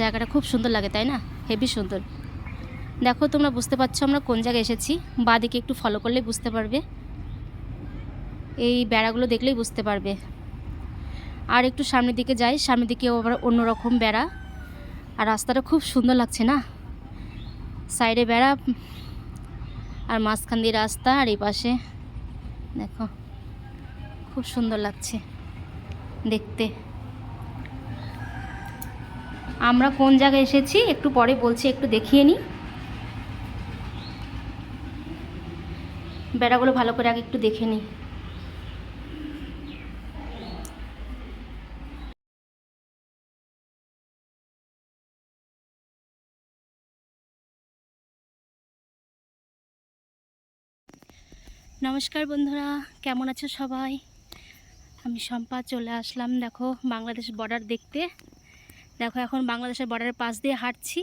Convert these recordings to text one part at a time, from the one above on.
জায়গাটা খুব সুন্দর লাগে, তাই না? হেভি সুন্দর। দেখো, তোমরা বুঝতে পারছ আমরা কোন জায়গায় এসেছি। বাদিকে একটু ফলো করলেই বুঝতে পারবে। এই বেড়াগুলো দেখলেই বুঝতে পারবে। আর একটু সামনের দিকে যাই, সামনের দিকে আবার অন্যরকম বেড়া। আর রাস্তাটা খুব সুন্দর লাগছে না? সাইডে বেড়া, আর মাঝখান দিয়ে রাস্তা, আর এই পাশে দেখো, খুব সুন্দর লাগছে দেখতে। আমরা কোন জায়গায় এসেছি একটু পরে বলছি, একটু দেখিয়ে নিই। বেড়াগুলো ভালো করে আগে একটু দেখে নিই। নমস্কার বন্ধুরা, কেমন আছো সবাই? আমি শম্পা চলে আসলাম, দেখো, বাংলাদেশ বর্ডার দেখতে। দেখো, এখন বাংলাদেশের বর্ডারের পাশ দিয়ে হাঁটছি।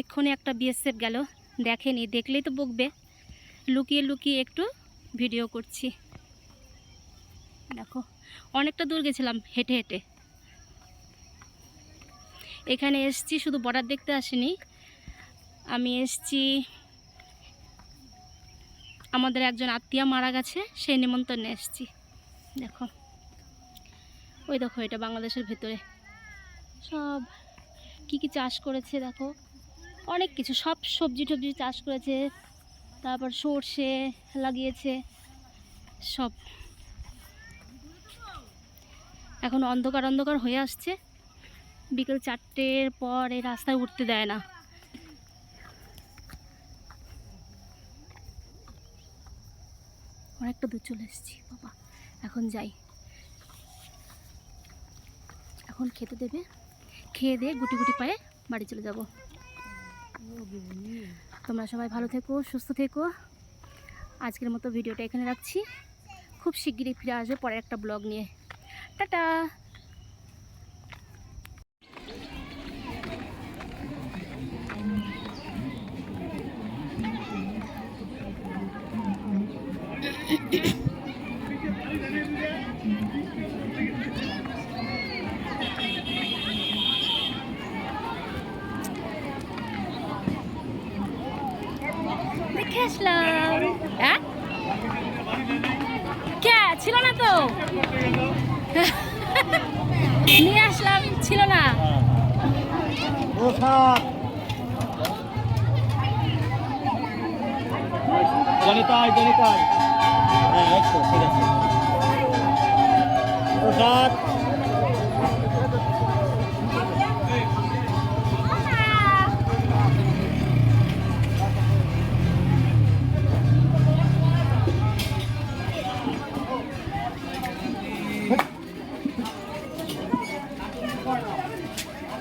এক্ষুনি একটা বিএসএফ গেল, দেখেনি, দেখলেই তো বকবে। লুকিয়ে লুকিয়ে একটু ভিডিও করছি। দেখো, অনেকটা দূর গেছিলাম, হেঁটে হেঁটে। এখানে এসছি, শুধু বর্ডার দেখতে আসিনি। আমি এসছি, আমাদের একজন আত্মীয় মারা গেছে, সেই নিমন্ত্রণে এসেছি। দেখো। ওই দেখো, এটা বাংলাদেশের ভেতরে। সব কি কি চাষ করেছে দেখো? অনেক কিছু, সব সবজি টবজি চাষ করেছে, তারপর সর্ষে লাগিয়েছে, সব। এখন অন্ধকার অন্ধকার হয়ে আসছে। বিকেল চারটের পর এই রাস্তায় উঠতে দেয় না। অনেকটা দূর চলে এসেছি, বাবা। এখন যাই। এখন খেতে দেবে। খেয়ে দিয়ে গুটি গুটি পায়ে বাড়ি চলে যাব। তোমরা সবাই ভালো থেকো, সুস্থ থেকো। আজকের মতো ভিডিওটা এখানে রাখছি। খুব শিগগিরই ফিরে আসবে পরে একটা ব্লগ নিয়ে। টাটা! দেখে আসলাম হ্যাঁ? কে? ছিল না তো? নিয়ে আসলাম ছিল না। জনিতাই জনিতাই।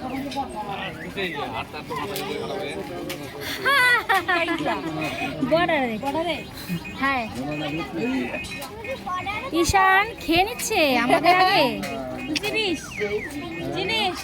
ঈশান খেয়ে নিচ্ছে আমাদের আগে? জিনিস জিনিস।